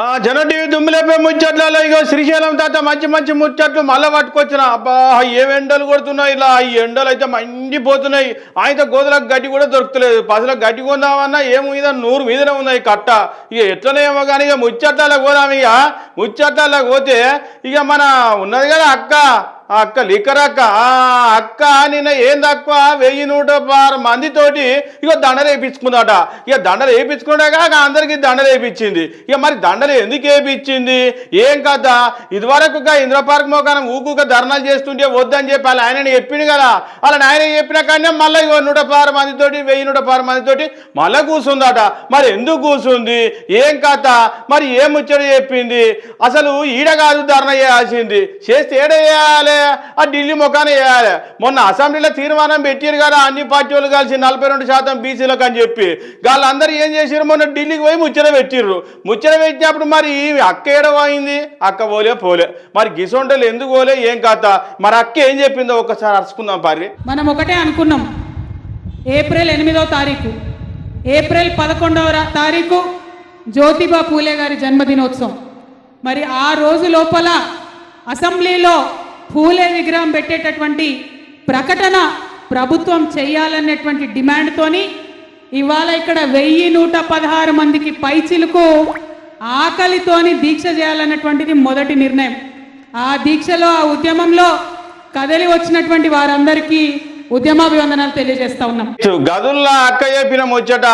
ఆ జన టీవీ దుమ్ములేపే ముచ్చట్లలో ఇగో శ్రీశైలం తాత మంచి మంచి ముచ్చట్లు మళ్ళా పట్టుకొచ్చిన. అబ్బా ఏ ఎండలు కొడుతున్నాయి ఇలా ఈ ఎండలు అయితే మండిపోతున్నాయి. ఆయన గోధులకు గడ్డి కూడా దొరుకుతలేదు. పసులకు గడ్డి కొందామన్నా ఏం మీద? నూరు మీదనే ఉన్నాయి కట్ట. ఇక ఎట్లనేమో కానీ ఇక ముచ్చట్లలో పోదాం ఇక. ముచ్చట్లలో పోతే ఇక మన ఉన్నది కదా అక్క. అక్క లిక్కర్ అక్క ఆ అక్క నిన్న ఏం తక్కువ? వెయ్యి నూట పారు మందితోటి ఇక దండలు వేయించుకుందట ఇక దండలు వేయించుకున్నాక అందరికీ దండలు వేయించింది ఇక మరి దండలు ఎందుకు వేయించింది ఏం కథ? ఇదివరకు ఇక ఇంద్ర పార్క్ మోకానం ఊకుక ధర్నాలు చేస్తుంటే వద్దని చెప్పి వాళ్ళ ఆయన చెప్పింది కదా. వాళ్ళ ఆయన చెప్పిన కానీ మళ్ళీ ఇగో నూట పారు మందితోటి వెయ్యి నూట పారు మందితోటి మళ్ళీ కూర్చుందట. మరి ఎందుకు కూర్చుంది? ఏం కథ? మరి ఏం ముచ్చట చెప్పింది? అసలు ఈడ కాదు ధర్నా చేయాల్సింది. చేస్తే ఏడ చేయాలి? ఆ ఢిల్లీ ముఖాన వేయాలి. మొన్న అసెంబ్లీలో తీర్మానం పెట్టారు కదా అన్ని పార్టీ వాళ్ళు కలిసి నలభై రెండు శాతం బీసీలకు అని చెప్పి. వాళ్ళందరూ ఏం చేశారు మొన్న ఢిల్లీకి పోయి ముచ్చట పెట్టిర్రు. ముచ్చట పెట్టినప్పుడు మరి అక్క ఏడ పోయింది? అక్క పోలే పోలే. మరి గిసొంటలు ఎందుకు పోలే? ఏం కథ? మరి అక్క ఏం చెప్పిందో ఒకసారి అరుచుకుందాం పారి మనం ఒకటే అనుకున్నాం. ఏప్రిల్ ఎనిమిదవ తారీఖు. ఏప్రిల్ పదకొండవ తారీఖు జ్యోతిబా పూలే గారి జన్మదినోత్సవం. మరి ఆ రోజు లోపల అసెంబ్లీలో పూలే విగ్రహం పెట్టేటటువంటి ప్రకటన ప్రభుత్వం చేయాలనేటువంటి డిమాండ్తోని ఇవాళ ఇక్కడ వెయ్యి నూట పదహారు మందికి పైచిలుకు ఆకలితోని దీక్ష చేయాలన్నటువంటిది మొదటి నిర్ణయం. ఆ దీక్షలో ఆ ఉద్యమంలో కదలి వచ్చినటువంటి వారందరికీ ఉద్యమాభివందనాలు తెలియజేస్తా ఉన్నాం. గదుల్లా అక్క చెప్పిన ముచ్చట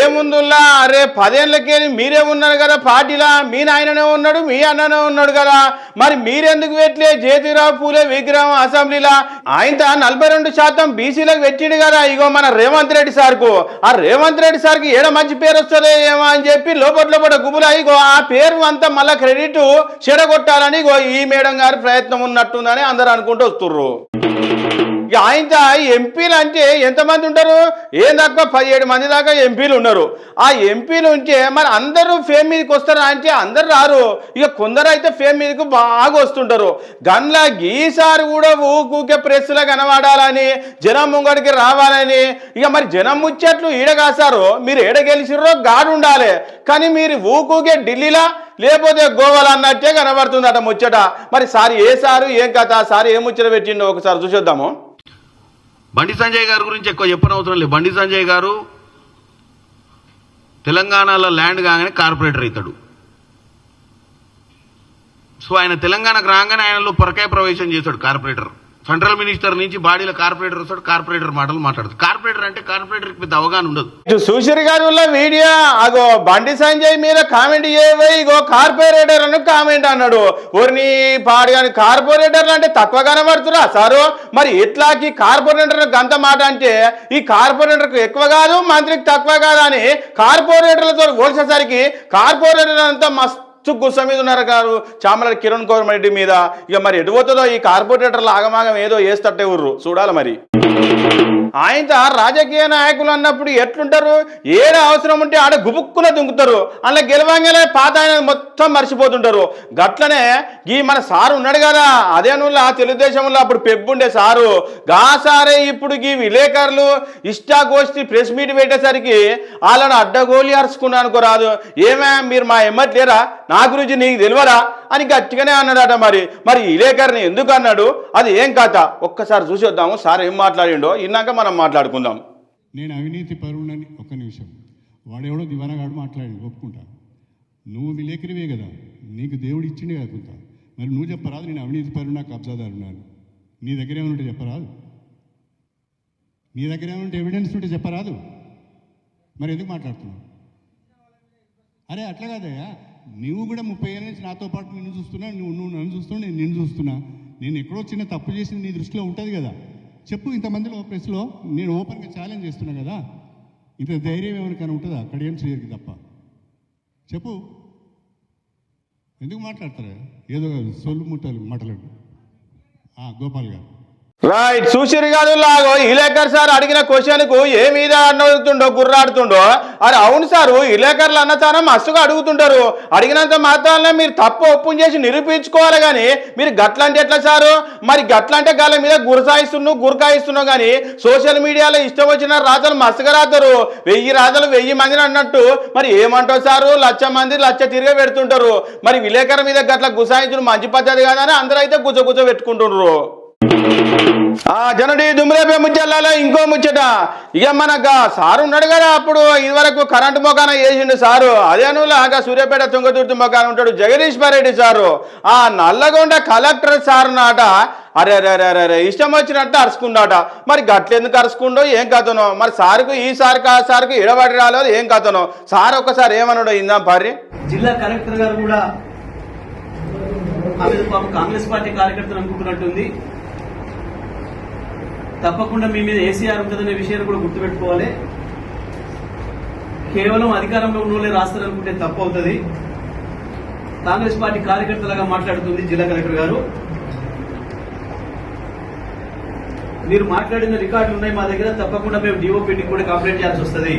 ఏముందుల్లా? అరే పదేళ్ళకేని మీరే ఉన్నారు కదా పార్టీలా? మీ నాయననే ఉన్నాడు మీ అన్ననే ఉన్నాడు కదా. మరి మీరెందుకు పెట్టలే? జ్యోతిరావు పూలే విగ్రహం అసెంబ్లీలా? ఆయన నలభై రెండు శాతం బీసీలకు పెట్టిండు కదా ఇగో మన రేవంత్ రెడ్డి సార్కు. ఆ రేవంత్ రెడ్డి సార్కి ఏడ మంచి పేరు వస్తుంది ఏమో అని చెప్పి లోపల లోపల గుబులా ఇగో ఆ పేరు అంతా మళ్ళా క్రెడిట్ చెడగొట్టాలని ఈ మేడం గారి ప్రయత్నం ఉన్నట్టుందని అందరు అనుకుంటూ వస్తుర్రు. ఆయన ఎంపీలు అంటే ఎంతమంది ఉంటారు? ఏం తక్కువ? పదిహేడు మంది దాకా ఎంపీలు ఉన్నారు. ఆ ఎంపీలు ఉంటే మరి అందరూ ఫేమ్ మీదకి వస్తారా అంటే అందరు రారు. ఇక కొందరు అయితే ఫేమ్ మీదకి బాగా వస్తుంటారు. గన్లా గీసారు కూడా ఊకూకే ప్రెస్లో కనబడాలని జనం ముంగడికి రావాలని. ఇక మరి జనం ముచ్చట్లు ఈడ కాసారు? మీరు ఏడ గెలిచిర్రో? గాడు ఉండాలి. కానీ మీరు ఊకూకే ఢిల్లీలా? లేకపోతే గోవాలో అన్నట్టే కనబడుతుంది అట ముచ్చట. మరి సారి ఏ సారు? ఏం కథ? సారి ఏం ముచ్చట పెట్టిండో ఒకసారి చూసేద్దాము. బండి సంజయ్ గారి గురించి ఎక్కువ చెప్పనవసరం లేదు. బండి సంజయ్ గారు తెలంగాణలో ల్యాండ్ కాగానే కార్పొరేటర్ అవుతాడు. సో ఆయన తెలంగాణకు రాగానే ఆయనలో పొరకాయ ప్రవేశం చేశాడు కార్పొరేటర్. సెంట్రల్ మినిస్టర్ నుంచి బాడీలో కార్పొరేటర్ వస్తాడు కార్పొరేటర్ మాటలు మాట్లాడదు. కార్పొరేటర్ అంటే కార్పొరేటర్ పెద్ద అవగాహన ఉండదు. ఇటు సుశీర్ గారి వల్ల వీడియో అగో బండి సంజయ్ మీద కామెంట్ చేయవై ఇగో కార్పొరేటర్ అని కామెంట్ అన్నాడు. ఊరిని పాడు కానీ కార్పొరేటర్లు అంటే తక్కువ కనబడుతురా సారు? మరి ఎట్లాకి కార్పొరేటర్ గంత మాట అంటే ఈ కార్పొరేటర్కు ఎక్కువ కాదు మంత్రికి తక్కువ కాదు అని కార్పొరేటర్లతో పోల్చేసరికి కార్పొరేటర్ అంతా మస్తు గుస్స మీద ఉన్నారు గారు చామల కిరణ్ కుమార్ రెడ్డి మీద. ఇక మరి ఎటుపోతుందో ఈ కార్పొరేటర్లు ఆగమాగం ఏదో వేస్తట్టే ఉర్రు. చూడాలి మరి. ఆయన రాజకీయ నాయకులు అన్నప్పుడు ఎట్లుంటారు? ఏడ అవసరం ఉంటే ఆడ గుబుక్కున దుంకుతారు. అలా గెలవంగానే పాత ఆయన మొత్తం మర్చిపోతుంటారు. గట్లనే ఈ మన సారు ఉన్నాడు కదా అదే నువ్వు తెలుగుదేశంలో అప్పుడు పెబ్బుండే సారు. గా సారే ఇప్పుడు ఈ విలేకరులు ఇష్టాగోష్ఠి ప్రెస్ మీట్ పెట్టేసరికి వాళ్ళని అడ్డగోలి అరుచుకున్నాను అనుకోరాదు ఏమే మీరు మా ఎమ్మటలేరా నా గురించి నీకు తెలియరా అని గట్టిగానే అన్నాడట మరి. మరి ఈ ఎందుకు అన్నాడు? అది ఏం కథ? ఒక్కసారి చూసి వద్దాము. సార్ ఏం మాట్లాడిండో? ఇన్నాక మనం మాట్లాడుకుందాం. నేను అవినీతి పరువునని ఒక్క నిమిషం. వాడెవడో దివానగాడు మాట్లాడి ఒప్పుకుంటా. నువ్వు విలేకరివే కదా. నీకు దేవుడు ఇచ్చిండే కాకుండా మరి నువ్వు చెప్పరాదు నేను అవినీతి పరువునా కబ్జాదారున్నాను నీ దగ్గర ఏమైనా ఉంటే చెప్పరాదు. నీ దగ్గర ఏమైనా ఎవిడెన్స్ ఉంటే చెప్పరాదు. మరి ఎందుకు మాట్లాడుతున్నావు? అరే అట్లా కాదయ్యా. నువ్వు కూడా ముప్పై ఏళ్ళ నుంచి నాతో పాటు నిన్ను చూస్తున్నా నువ్వు నువ్వు నన్ను చూస్తున్నావు నేను నిన్ను చూస్తున్నా. నేను ఎక్కడో చిన్న తప్పు చేసి నీ దృష్టిలో ఉంటుంది కదా. చెప్పు ఇంతమందిలో ప్రెస్లో నేను ఓపెన్గా ఛాలెంజ్ చేస్తున్నా కదా. ఇంత ధైర్యం ఎవరికైనా ఉంటుందా? అక్కడ ఏం చేయరు తప్ప. చెప్పు. ఎందుకు మాట్లాడతారు? ఏదో సొల్లు ముట్టలు మాటలు. గోపాల్ గారు. రైట్ చూసిరు కాదు లాగో ఇలేకర్ సార్ అడిగిన క్వశ్చన్కు ఏ మీద అడుగుతుండో గుర్రాడుతుండో? అరే అవును సారు ఇలేకర్లు అన్నతాన మస్తుగా అడుగుతుంటారు. అడిగినంత మాత్రాన మీరు తప్పు ఒప్పుని చేసి నిరూపించుకోవాలి కానీ మీరు గట్లంటే ఎట్లా సారు? మరి గట్లంటే గాల మీద గురసాయిస్తున్నావు గురకాయిస్తున్నావు కానీ సోషల్ మీడియాలో ఇష్టం వచ్చిన రాతలు మస్తుగా రాతారు. వెయ్యి రాతలు వెయ్యి మందిని అన్నట్టు మరి ఏమంటావు సారు? లక్ష మంది లక్ష తిరిగి పెడుతుంటారు. మరి విలేకరు మీద గట్ల గుసాయించడం మంచి పద్ధతి కాదని అందరూ అయితే గుజ గుజ పెట్టుకుంటున్నారు. ఆ జనడి దుమ్మిరేపే ముచ్చల్లాలో ఇంకో ముచ్చట. ఇక మనక సారు ఉన్నాడు కదా అప్పుడు ఇదివరకు కరెంటు మొకాన వేసిండు సారు. అదే లాగా సూర్యాపేట తుంగతుర్తి మొకాన ఉంటాడు జగదీశ్వర్ రెడ్డి సారు. ఆ నల్లగొండ కలెక్టర్ సారు నాట అరే అరే అరే అరే ఇష్టం వచ్చినట్టు అరుచుకున్నాట మరి గట్లెందుకు అరుచుకుండో ఏం కథనో? మరి సార్కు ఈ సార్కు ఆ సార్కు ఇడబడి రాలేదు ఏం కథనో? సార్ ఒక్కసారి ఏమన్నాడో ఇందాం పర్రి? జిల్లా కలెక్టర్ గారు కూడా కాంగ్రెస్ పార్టీ కార్యకర్తలు అనుకుంటున్నట్టుంది తప్పకుండా మీ మీద ఏసీఆర్ ఉంటుందనే విషయాన్ని కూడా గుర్తుపెట్టుకోవాలి. కేవలం అధికారంలో ఉన్న వాళ్ళే రాస్తారనుకుంటే తప్పు అవుతుంది కాంగ్రెస్ పార్టీ కార్యకర్తలాగా మాట్లాడుతుంది జిల్లా కలెక్టర్ గారు. మీరు మాట్లాడిన రికార్డులు ఉన్నాయి మా దగ్గర తప్పకుండా మేము డిఓపీటీకి కూడా కంప్లైంట్ చేయాల్సి వస్తుంది.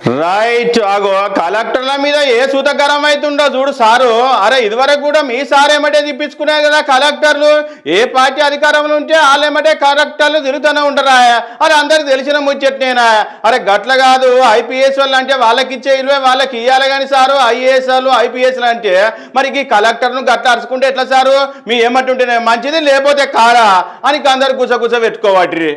రైట్ అగో కలెక్టర్ల మీద ఏ సూతకరం అవుతుండో చూడు సారు. అరే ఇదివరకు కూడా మీ సార్ ఏమంటే తిప్పించుకునే కదా కలెక్టర్లు? ఏ పార్టీ అధికారంలో ఉంటే వాళ్ళు ఏమంటే కలెక్టర్లు తిరుగుతూనే ఉంటారా? అది అందరికి తెలిసిన ముచ్చట్నేనా అరే గట్ల కాదు. ఐపీఎస్ వాళ్ళు అంటే వాళ్ళకి ఇచ్చే ఇల్వే వాళ్ళకి ఇవ్వాలి కానీ సారు ఐఏఎస్ వాళ్ళు ఐపీఎస్ అంటే మరి ఈ కలెక్టర్ను గట్ల అరుచుకుంటే ఎట్లా సారు? మీ ఏమంటుంటేనే మంచిది లేకపోతే కారా? అని అందరు గుసగుస పెట్టుకోవాటి